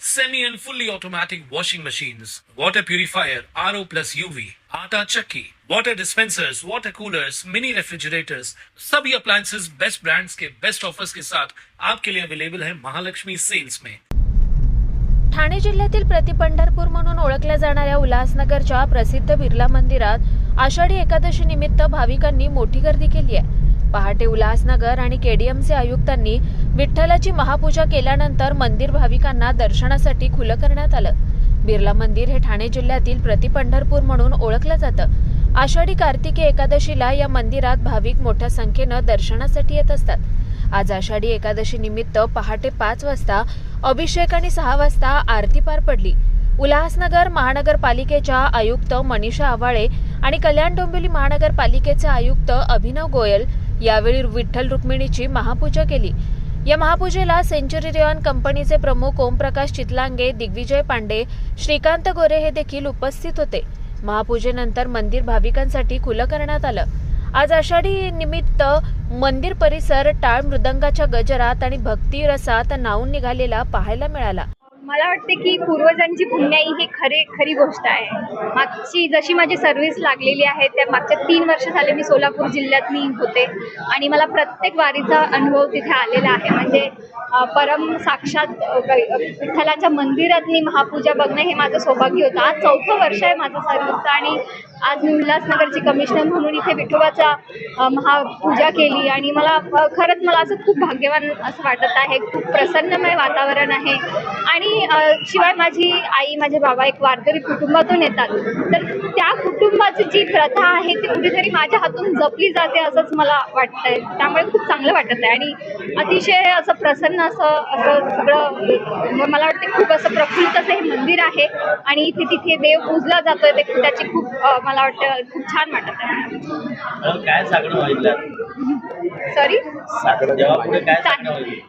semi and fully automatic washing machines, water purifier, RO plus UV, आटा चक्की, water dispensers, water coolers, mini refrigerators, सभी appliances best brands के best offers के साथ आपके लिए अवेलेबल है महालक्ष्मी सेल्स में ठाणे जिल्ह्यातील प्रतिपंढरपूर म्हणून ओळखल्या जाणाऱ्या उल्हासनगरच्या प्रसिद्ध बिर्ला मंदिरात आषाढी एकादशी निमित्त भाविकांनी मोठी गर्दी केली आहे. पहाटे उल्हासनगर आणि केडीएमचे आयुक्तांनी विठ्ठलाची महापूजा केल्यानंतर मंदिर भाविकांना दर्शनासाठी खुलं करण्यात आलं. बिर्ला मंदिर हे ठाणे जिल्ह्यातील प्रतिपंढरपूर म्हणून ओळखलं जातं. आषाढी कार्तिकी एकादशीला या मंदिरात भाविक मोठ्या संख्येनं दर्शनासाठी येत असतात. आज आषाढी एकादशी निमित्त पहाटे पाच वाजता अभिषेक आणि सहा वाजता आरती पार पडली. उल्हासनगर महानगरपालिकेच्या आयुक्त मनीषा आवाळे आणि कल्याण डोंबिवली महानगरपालिकेचे आयुक्त अभिनव गोयल यावेळी विठ्ठल रुक्मिणीची महापूजा केली. या महापूजेला सेंचुरी रेऑन कंपनीचे प्रमुख ओमप्रकाश चितलांगे दिग्विजय पांडे श्रीकांत गोरे हे देखील उपस्थित होते. महापूजेनंतर मंदिर भाविकांसाठी खुलं करण्यात आलं. आज आषाढी निमित्त मंदिर परिसर टाळ मृदंगाच्या गजरात आणि भक्ती रसात नावून निघालेला पाहायला मिळाला. मला वाटते की पूर्वजांची पुण्याई ही खरी खरी गोष्ट आहे. मागची जशी माझी सर्व्हिस लागलेली आहे त्या मागच्या तीन वर्ष झाले मी सोलापूर जिल्ह्यात मी होते. आणि मला प्रत्येक वारीचा अनुभव तिथे आलेला आहे. म्हणजे परम साक्षात विठ्ठलाच्या मंदिरातनी महापूजा बघणं हे माझं सौभाग्य होतं. आज चौथं वर्ष आहे माझं सर्व्हिसचं आणि आज मी उल्हासनगरची कमिशनर म्हणून इथे विठोबाचा महापूजा केली आणि मला खरंच मला असं खूप भाग्यवान असं वाटत आहे. खूप प्रसन्नमय वातावरण आहे. आणि शिवाय माझी आई माझे बाबा एक वारकरी कुटुंबातून येतात. तर त्या कुटुंबाची जी प्रथा आहे ती कुठेतरी माझ्या हातून जपली जाते असंच मला वाटतंय. त्यामुळे खूप चांगलं वाटत आहे. आणि अतिशय असं प्रसन्न असं असं सगळं मला वाटते खूप असं प्रफुल्लित असं हे मंदिर आहे. आणि इथे तिथे देव पूजला जातोय. ते त्याची खूप मला वाटतं खूप छान वाटत आहे. काय सॉरी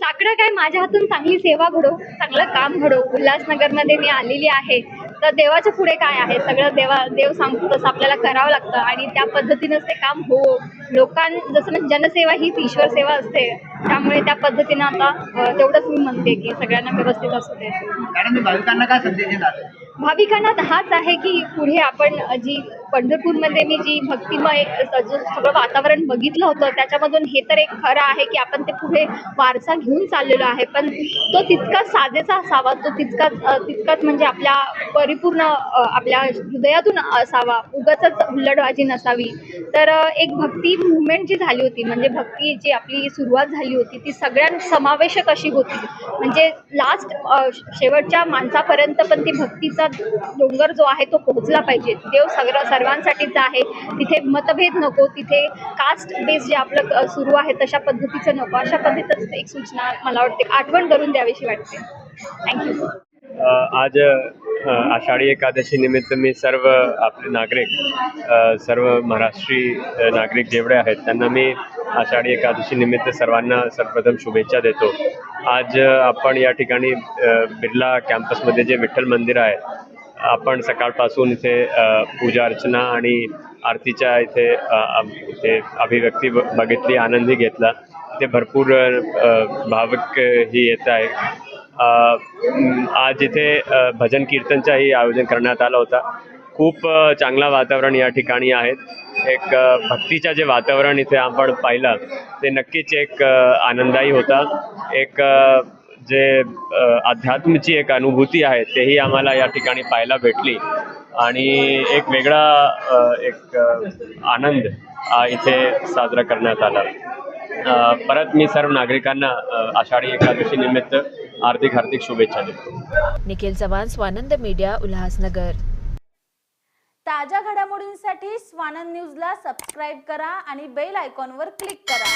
साकडं काय माझ्या हातून चांगली सेवा घडो चांगलं काम घडो. उल्हासनगरमध्ये मी आलेली आहे. तर देवाच्या पुढे काय आहे? सगळं देवा देव सांगतो तसं आपल्याला करावं लागतं. आणि त्या पद्धतीनंच ते काम हो लोकां जसं म्हणजे जनसेवा हीच ईश्वर सेवा असते. त्यामुळे त्या पद्धतीनं आता तेवढंच मी म्हणते की सगळ्यांना व्यवस्थित असू दे. भाविकांना काय संदेश देणार भाविकांना तर हाच आहे की पुढे आपण जी पंढरपूरमध्ये मी जी भक्तिमय सगळं वातावरण बघितलं होतं त्याच्यामधून हे तर एक खरं आहे की आपण ते पुढे वारसा घेऊन चाललेलो आहे. पण तो तितकाच साजेचा असावा तो तितकाच तितकाच म्हणजे आपल्या परिपूर्ण आपल्या हृदयातून असावा उगाच हुल्लडबाजी नसावी. तर एक भक्ती मुवमेंट जी झाली होती म्हणजे भक्ती जी आपली सुरुवात झाली होती ती सगळ्यां समावेशक अशी होती. म्हणजे लास्ट शेवटच्या माणसापर्यंत पण ती भक्तीचा डोंगर जो आहे तो पोहोचला पाहिजे. देव सगळं सर्वांसाठीच आहे. तिथे मतभेद नको तिथे कास्ट बेस जे आपलं सुरू आहे तशा पद्धतीचं नको. अशा पद्धतीचं एक सूचना मला वाटते आठवण करून द्यावीशी वाटते. थँक्यू आज आषाढी एकादशी निमित्त मी सर्व आपले नागरिक सर्व महाराष्ट्री नागरिक जेवढे आहेत त्यांना मी आषाढी एकादशी निमित्त सर्वांना सर्वप्रथम शुभेच्छा देतो. आज आपण या ठिकाणी बिर्ला कॅम्पसमध्ये जे विठ्ठल मंदिर आहे आपण सकाळपासून इथे पूजा अर्चना आणि आरतीच्या इथे इथे अभिव्यक्ती ब- बघितली आनंदी घेतला. इथे भरपूर भाविक ही येत आहे आज इथे भजन कीर्तनचाही आयोजन करण्यात आला होता. खूप चांगला वातावरण या ठिकाणी आहेत. एक अ, भक्तीचं जे वातावरण इथे आपण पाहिलं ते नक्कीच एक आनंदायी होता. एक जे अध्यात्माची एक अनुभूती आहे तेही आम्हाला या ठिकाणी पाहायला भेटली. आणि एक वेगळा एक आनंद इथे साजरा करण्यात आला. परत मी सर्व नागरिकांना आषाढी एकादशी निमित्त हार्दिक हार्दिक शुभेच्छा देतो. निखिल चव्हाण स्वानंद मीडिया उल्हासनगर. ताज्या घडामोडींसाठी स्वानंद न्यूजला सबस्क्राईब करा आणि बेल आयकॉनवर क्लिक करा.